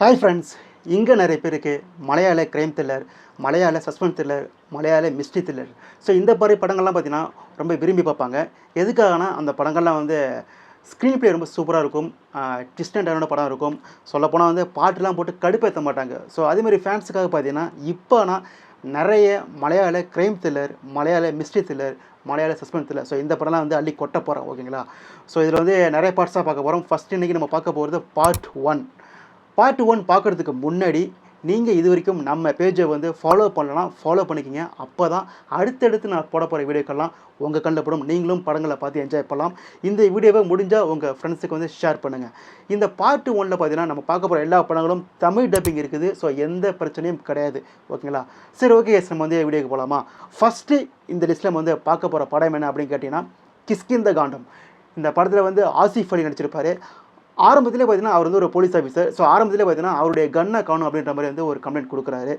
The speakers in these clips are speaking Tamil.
ஹாய் ஃப்ரெண்ட்ஸ் இங்கே நிறைய பேருக்கு மலையாள கிரைம் த்ரில்லர் மலையாள சஸ்பென்ஸ் த்ரில்லர் மலையாள மிஸ்ட்ரி த்ரில்லர் ஸோ இந்த மாதிரி படங்கள்லாம் பார்த்தீங்கன்னா ரொம்ப விரும்பி பார்ப்பாங்க. எதுக்காகனா அந்த படங்கள்லாம் வந்து ஸ்க்ரீன் ப்ளே ரொம்ப சூப்பராக இருக்கும். டிஸ்டன்டான படம் இருக்கும். சொல்லப்போனால் வந்து பாட்டுலாம் போட்டு கடுப்பேற்ற மாட்டாங்க. ஸோ அதேமாதிரி ஃபேன்ஸுக்காக பார்த்தீங்கன்னா இப்போ நான் நிறைய மலையாள கிரைம் த்ரில்லர் மலையாள மிஸ்ட்ரி த்ரில்லர் மலையாள சஸ்பென்ஸ் த்ரில்லர் ஸோ இந்த படம்லாம் வந்து அள்ளி கொட்ட போகிறோம் ஓகேங்களா ஸோ இதில் வந்து நிறைய பார்ட்ஸாக பார்க்க போகிறோம் ஃபஸ்ட் இன்றைக்கி நம்ம பார்க்க போகிறது பார்ட் ஒன் பார்ட் ஒன் பார்க்குறதுக்கு முன்னாடி நீங்கள் இது வரைக்கும் நம்ம பேஜை வந்து ஃபாலோ பண்ணலாம் ஃபாலோ பண்ணிக்கிங்க. அப்போ தான் அடுத்தடுத்து நான் போட போகிற வீடியோக்கெல்லாம் உங்கள் கண்ணில் படும். நீங்களும் படங்களை பார்த்து என்ஜாய் பண்ணலாம். இந்த வீடியோவை முடிஞ்சால் உங்கள் ஃப்ரெண்ட்ஸுக்கு வந்து ஷேர் பண்ணுங்கள் இந்த பார்ட் ஒனில் பார்த்தீங்கன்னா நம்ம பார்க்க போகிற எல்லா படங்களும் தமிழ் டப்பிங் இருக்குது. ஸோ எந்த பிரச்சனையும் கிடையாது. ஓகேங்களா சரி ஓகே நம்ம வந்து வீடியோக்கு போகலாமா ஃபஸ்ட்டு இந்த லிஸ்ட்டில் வந்து பார்க்க போகிற படம் என்ன அப்படின்னு கேட்டிங்கன்னா கிஸ்கிந்த காண்டம் இந்த படத்தில் வந்து ஆசிஃப் அலி நடிச்சிருப்பாரு. ஆரம்பத்திலே பார்த்தீங்கன்னா அவர் வந்து ஒரு போலீஸ் ஆஃபீஸர் ஸோ ஆரம்பத்திலே பார்த்தீங்கன்னா அவருடைய கன்னை காணும் அப்படின்ற மாதிரி வந்து ஒரு கம்ப்ளைண்ட் கொடுக்குறாரு.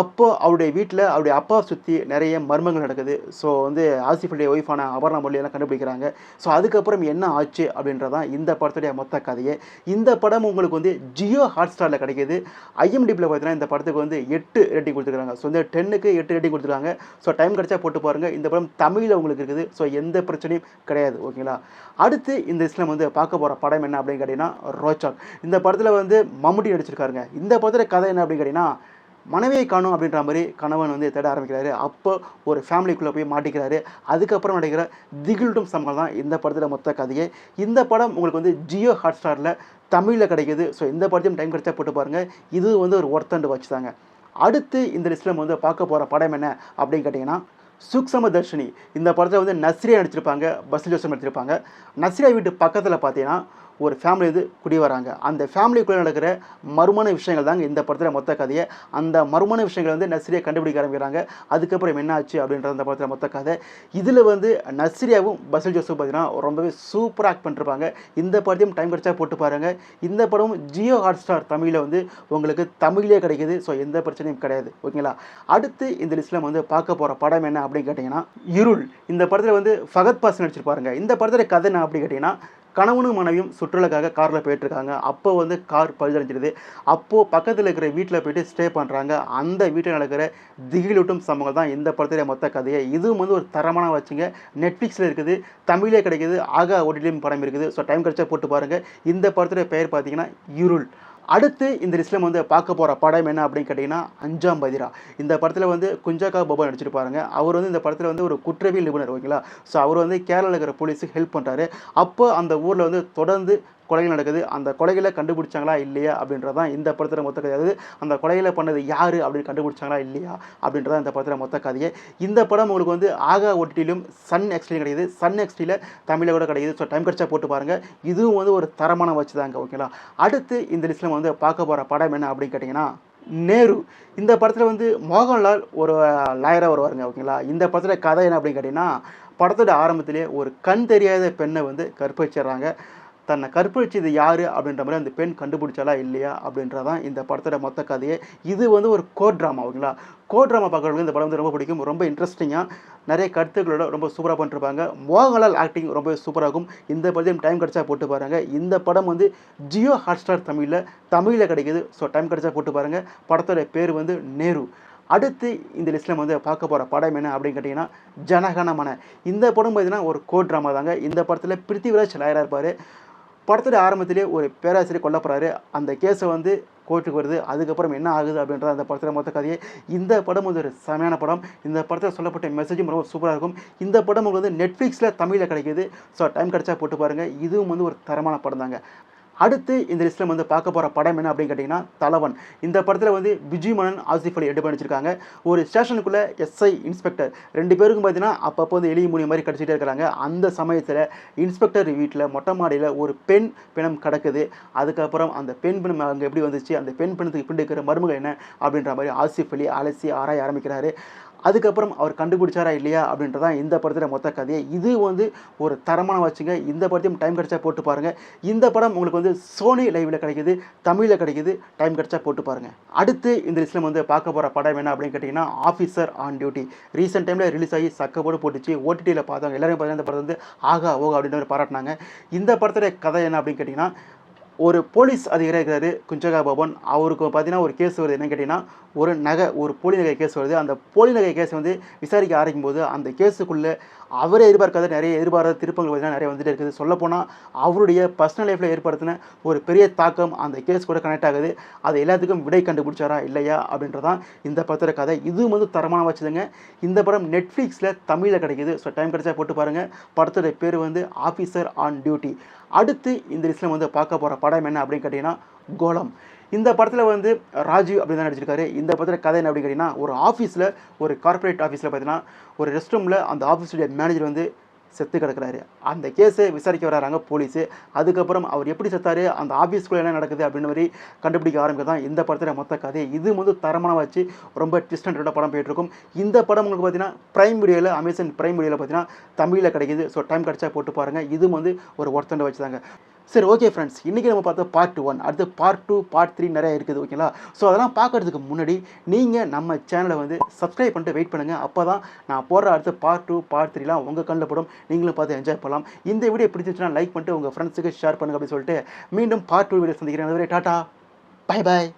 அப்போ அவருடைய வீட்டில் அவருடைய அப்பா சுற்றி நிறைய மர்மங்கள் நடக்குது. ஸோ வந்து ஆசிஃபுடைய ஒய்ஃபான அபர்ணா மொழியெல்லாம் கண்டுபிடிக்கிறாங்க. ஸோ அதுக்கப்புறம் என்ன ஆச்சு அப்படின்றதான் இந்த படத்துடைய மொத்த கதையை. இந்த படம் உங்களுக்கு வந்து ஜியோ ஹாட் ஸ்டாரில் கிடைக்கிது ஐஎம்டிபியில் பார்த்தீங்கன்னா இந்த படத்துக்கு வந்து எட்டு ரேட்டிங் கொடுத்துருக்காங்க. ஸோ இந்த டென்னுக்கு எட்டு ரேட்டிங் கொடுத்துருக்காங்க. ஸோ டைம் கிடைச்சா போட்டு பாருங்கள் இந்த படம் தமிழில் உங்களுக்கு இருக்குது. ஸோ எந்த பிரச்சனையும் கிடையாது. ஓகேங்களா? அடுத்து இந்த இஸ்லாம் வந்து பார்க்க போகிற படம் என்ன அப்படின்னு கேட்டிங்கன்னா ரோச்சாக். இந்த படத்தில் வந்து மம்முட்டி நடிச்சிருக்காருங்க. இந்த படத்தில் கதை என்ன அப்படின்னு கேட்டிங்கன்னா மனைவியை காணும் அப்படின்ற மாதிரி கணவன் வந்து தேட ஆரம்பிக்கிறாரு. அப்போ ஒரு ஃபேமிலிக்குள்ளே போய் மாட்டிக்கிறாரு. அதுக்கப்புறம் நடக்கிற திகில்டும் சம்பவம் தான் இந்த படத்தில் மொத்த கதையை. இந்த படம் உங்களுக்கு வந்து ஜியோ ஹாட் ஸ்டாரில் தமிழில் கிடைக்கிது. ஸோ இந்த படத்தையும் டைம் கிடைச்சா போட்டு பாருங்கள் இது வந்து ஒரு ஒர்த்தண்டு வச்சு தாங்க. அடுத்து இந்த லிஸ்ட்டில் வந்து பார்க்க போகிற படம் என்ன அப்படின்னு கேட்டிங்கன்னா சுக்சம தர்ஷினி. இந்த படத்தில் வந்து நஸ்ரியா நடிச்சிருப்பாங்க. பஸ் ஜோசம் நடிச்சிருப்பாங்க. நஸ்ரியா வீட்டு பக்கத்தில் பார்த்தீங்கன்னா ஒரு ஃபேமிலி இது குடி வராங்க. அந்த ஃபேமிலிக்குள்ளே நடக்கிற மர்மமான விஷயங்கள் தாங்க இந்த படத்தில் மொத்த கதையை. அந்த மர்மமான விஷயங்கள் வந்து நஸ்ரியா கண்டுபிடிக்க ஆரம்பிக்கிறாங்க. அதுக்கப்புறம் என்ன ஆச்சு அப்படின்ற அந்த படத்தில் மொத்த கதை. இதில் வந்து நஸ்ரியாவும் பசில் ஜோசப் பார்த்தீங்கன்னா ரொம்பவே சூப்பராக ஆக்ட் பண்ணிருப்பாங்க. இந்த படத்தையும் டைம் கிடைச்சா போட்டு பாருங்கள் இந்த படமும் ஜியோ ஹாட் ஸ்டார் தமிழில் வந்து உங்களுக்கு தமிழ்லேயே கிடைக்குது. ஸோ எந்த பிரச்சனையும் கிடையாது. ஓகேங்களா அடுத்து இந்த லிஸ்ட்டில் வந்து பார்க்க போகிற படம் என்ன அப்படின்னு கேட்டிங்கன்னா இருள். இந்த படத்தில் வந்து ஃபகத் பாஸ் நடிச்சிருப்பாருங்க. இந்த படத்தில் கதை என்ன அப்படின்னு கேட்டிங்கன்னா கணவனும் மனைவியும் சுற்றுலாக்காக காரில் போயிட்டுருக்காங்க. அப்போ வந்து கார் பழுதடைஞ்சிடுது. அப்போது பக்கத்தில் இருக்கிற வீட்டில் போயிட்டு ஸ்டே பண்ணுறாங்க அந்த வீட்டில் நடக்கிற திகிலூட்டும் சம்பவங்கள் தான் இந்த படத்துடைய மொத்த கதையை. இதுவும் வந்து ஒரு தரமான வச்சுங்க. நெட்ஃப்ளிக்ஸில் இருக்குது. தமிழே கிடைக்குது. ஆகா ஓடிலையும் படம் இருக்குது. ஸோ டைம் கிடைச்சா போட்டு பாருங்கள் இந்த படத்துடைய பெயர் பார்த்தீங்கன்னா இருள். அடுத்து இந்த லிஸ்ட்டில் வந்து பார்க்க போகிற படம் என்ன அப்படின்னு கேட்டிங்கன்னா அஞ்சாம் பதிரா. இந்த படத்தில் வந்து குஞ்சாக்கா பாபா நடிச்சிருப்பாருங்க அவர் வந்து இந்த படத்தில் வந்து ஒரு குற்றவியல் நிபுணர் ஓகேங்களா? ஸோ அவர் வந்து கேரளாவில் இருக்கிற போலீஸுக்கு ஹெல்ப் பண்ணுறாரு அப்போ அந்த ஊரில் வந்து தொடர்ந்து கொலைகள் நடக்குது. அந்த கொலைகளை கண்டுபிடிச்சாங்களா இல்லையா அப்படின்றதான் இந்த படத்தில் மொத்த கதை. அதாவது அந்த கொலைகளை பண்ணது யார் அப்படின்னு கண்டுபிடிச்சாங்களா இல்லையா அப்படின்றதான் இந்த படத்தில் மொத்த கதையே. இந்த படம் உங்களுக்கு வந்து ஆகா ஒட்டிலும் சன் எக்ஸ்டிலும் கிடையாது சன் எக்ஸ்டியில் தமிழில் கூட கிடைக்குது. ஸோ டைம் கிடைச்சா போட்டு பாருங்கள் இதுவும் வந்து ஒரு தரமான வச்சு தாங்க ஓகேங்களா அடுத்து இந்த லிஸ்ட்டில் வந்து பார்க்க போகிற படம் என்ன அப்படின்னு கேட்டிங்கன்னா நேரு. இந்த படத்தில் வந்து மோகன்லால் ஒரு லாயராக வருவாருங்க ஓகேங்களா இந்த படத்தில் கதை என்ன அப்படின்னு கேட்டிங்கன்னா படத்தோட ஆரம்பத்திலே ஒரு கண் தெரியாத பெண்ணை வந்து கற்பழிச்சிடுறாங்க. தன்னை கற்பழிச்சது யார் அப்படின்ற மாதிரி அந்த பெண் கண்டுபிடிச்சாலா இல்லையா அப்படின்றதான் இந்த படத்தோட மொத்த கதையே. இது வந்து ஒரு கோ ட்ராமா ஓகேங்களா? கோ ட்ராமா பார்க்குறவங்களுக்கு இந்த படம் வந்து ரொம்ப பிடிக்கும். ரொம்ப இன்ட்ரெஸ்டிங்காக நிறைய கருத்துக்களோட ரொம்ப சூப்பராக பண்ணிருப்பாங்க. மோகன்லால் ஆக்டிங் ரொம்ப சூப்பராக இருக்கும் இந்த படத்தையும் டைம் கிடச்சா போட்டு பாருங்கள் இந்த படம் வந்து ஜியோ ஹாட்ஸ்டார் தமிழில் தமிழில் கிடைக்குது. ஸோ டைம் கிடச்சா போட்டு பாருங்கள் படத்தோட பேர் வந்து நேரு. அடுத்து இந்த லிஸ்ட்டில் வந்து பார்க்க போகிற படம் என்ன அப்படின்னு கேட்டிங்கன்னா ஜனகணமன இந்த படம் பார்த்தீங்கன்னா ஒரு கோ ட்ராமா தாங்க. இந்த படத்தில் பிருத்திவிராஜ் லாயராக இருப்பார். படத்தோட ஆரம்பத்திலே ஒரு பேராசிரியர் கொல்லப்படுறாரு. அந்த கேஸை வந்து கோர்ட்டுக்கு வருது. அதுக்கப்புறம் என்ன ஆகுது அப்படின்ற அந்த படத்தில் மொத்த கதையை. இந்த படம் வந்து ஒரு செமையான படம். இந்த படத்தில் சொல்லப்பட்ட மெசேஜும் ரொம்ப சூப்பராக இருக்கும். இந்த படம் உங்களுக்கு வந்து நெட்ஃப்ளிக்ஸில் தமிழில் கிடைக்கிது. ஸோ டைம் கிடைச்சா போட்டு பாருங்கள் இதுவும் வந்து ஒரு தரமான படம் தாங்க அடுத்து இந்த லிஸ்ட்டில் வந்து பார்க்க போகிற படம் என்ன அப்படின்னு கேட்டிங்கன்னா தலைவன். இந்த படத்தில் வந்து விஜய் மனன் ஆசிஃப் அலி எடுத்து வச்சிருக்காங்க ஒரு ஸ்டேஷனுக்குள்ளே எஸ்ஐ இன்ஸ்பெக்டர். ரெண்டு பேருக்கும் பார்த்தீங்கன்னா அப்பப்போ வந்து எளிய மூலிய மாதிரி கிடச்சிட்டே இருக்கிறாங்க அந்த சமயத்தில் இன்ஸ்பெக்டர் வீட்டில் மொட்டை மாடியில் ஒரு பெண் பிணம் கிடக்குது. அதுக்கப்புறம் அந்த பெண் பிணம் அங்கே எப்படி வந்துச்சு? அந்த பெண் பிணத்துக்கு பின் இருக்கிற மருமகள் என்ன? அப்படின்ற மாதிரி ஆசிஃப் அலி அலசி ஆராய ஆரம்பிக்கிறாரு. அதுக்கப்புறம் அவர் கண்டுபிடிச்சாரா இல்லையா அப்படின்றதான் இந்த படத்தில் மொத்த கதையை. இது வந்து ஒரு தரமான வச்சுங்க. இந்த படத்தையும் டைம் கிடைச்சா போட்டு பாருங்கள் இந்த படம் உங்களுக்கு வந்து சோனி லைவில் கிடைக்குது தமிழில் கிடைக்குது டைம் கிடைச்சா போட்டு பாருங்கள் அடுத்து இந்த லிஸ்ட்டில் வந்து பார்க்க போகிற படம் என்ன அப்படின்னு கேட்டிங்கன்னா ஆஃபீஸர் ஆன் டியூட்டி ரீசெண்ட் டைமில் ரிலீஸ் ஆகி சக்கப்போடு போட்டுச்சு. ஓடிடியில் பார்த்தவங்க எல்லாரும் பார்த்தீங்கன்னா இந்த படம் வந்து ஆகா ஓகா அப்படின்ற மாதிரி பாராட்டினாங்க. இந்த படத்துடைய கதை என்ன அப்படின்னு கேட்டிங்கன்னா ஒரு போலீஸ் அதிகாரி இருக்கிறாரு குஞ்சகா பவன் அவருக்கு பார்த்தீங்கன்னா ஒரு கேஸ் வருது. என்ன கேட்டிங்கன்னா ஒரு நகை ஒரு போலி நகை கேஸ் வருது. அந்த போலி நகை கேஸ் வந்து விசாரிக்க ஆரம்பிக்கும் போது அந்த கேஸுக்குள்ளே அவரே எதிர்பார்க்காத நிறைய எதிர்பாராத திருப்பங்கள் பார்த்தீங்கன்னா நிறைய வந்துட்டு இருக்குது. சொல்லப்போனால் அவருடைய பர்சனல் லைஃப்பில் ஏற்படுத்தின ஒரு பெரிய தாக்கம் அந்த கேஸ் கூட கனெக்ட் ஆகுது. அது எல்லாத்துக்கும் விடை கண்டுபிடிச்சாரா இல்லையா அப்படின்றதான் இந்த படத்தோட கதை. இதுவும் வந்து தரமான வச்சுதுங்க. இந்த படம் நெட்ஃப்ளிக்ஸில் தமிழில் கிடைக்குது. ஸோ டைம் கிடைச்சா போட்டு பாருங்கள் படத்தோட பேர் வந்து ஆஃபீஸர் ஆன் டியூட்டி அடுத்து இந்த லிஸ்ட்டில் வந்து பார்க்க போகிற படம் என்ன அப்படின்னு கேட்டிங்கன்னா கோலம். இந்த படத்தில் வந்து ராஜீவ் அப்படின்னு தான் நடிச்சிருக்காரு. இந்த படத்தில் கதை என்ன அப்படின்னு கேட்டிங்கன்னா ஒரு ஆஃபீஸில் ஒரு கார்ப்பரேட் ஆஃபீஸில் பார்த்தீங்கன்னா ஒரு ரெஸ்ட் ரூமில் அந்த ஆஃபீஸுடைய மேனேஜர் வந்து செத்து கிடக்குறாரு. அந்த கேஸை விசாரிக்க வராங்க போலீஸு. அதுக்கப்புறம் அவர் எப்படி செத்தார் அந்த ஆஃபீஸ்க்குள்ளே என்ன நடக்குது அப்படின்னு மாதிரி கண்டுபிடிக்க ஆரம்பிக்கிறது தான் இந்த படத்தில் மொத்த கதை இது வந்து தரமான வச்சு ரொம்ப டிஸ்டன்டோட படம் போயிட்டுருக்கும். இந்த படம் உங்களுக்கு பார்த்தீங்கன்னா ப்ரைம் வீடியோவில் அமேசான் ப்ரைம் வீடியோவில் பார்த்தீங்கன்னா தமிழில் கிடைக்குது. ஸோ டைம் கிடச்சா போட்டு பாருங்கள் இது வந்து ஒரு ஒருத்தண்டை வச்சுதாங்க. சரி ஓகே ஃப்ரெண்ட்ஸ் இன்றைக்கி நம்ம பார்த்தா பார்ட் ஒன் அடுத்து பார்ட் டூ பார்ட் த்ரீ நிறைய இருக்குது ஓகேங்களா ஸோ அதெல்லாம் பார்க்கறதுக்கு முன்னாடி நீங்கள் நம்ம சேனலை வந்து சப்ஸ்கிரைப் பண்ணிட்டு வெயிட் பண்ணுங்கள் அப்போ தான் நான் போடுற அடுத்த பார்ட் டூ பார்ட் த்ரீலாம் உங்கள் கண்ணில் படும். நீங்களும் பார்த்து என்ஜாய் பண்ணலாம். இந்த வீடியோ பிடிச்சிச்சுன்னா லைக் பண்ணிட்டு உங்கள் ஃப்ரெண்ட்ஸுக்கு ஷேர் பண்ணுங்கள் அப்படின்னு சொல்லிட்டு மீண்டும் பார்ட் டூ வீடியோ சந்திக்கிறேன். அதுவரை டாட்டா பை பாய்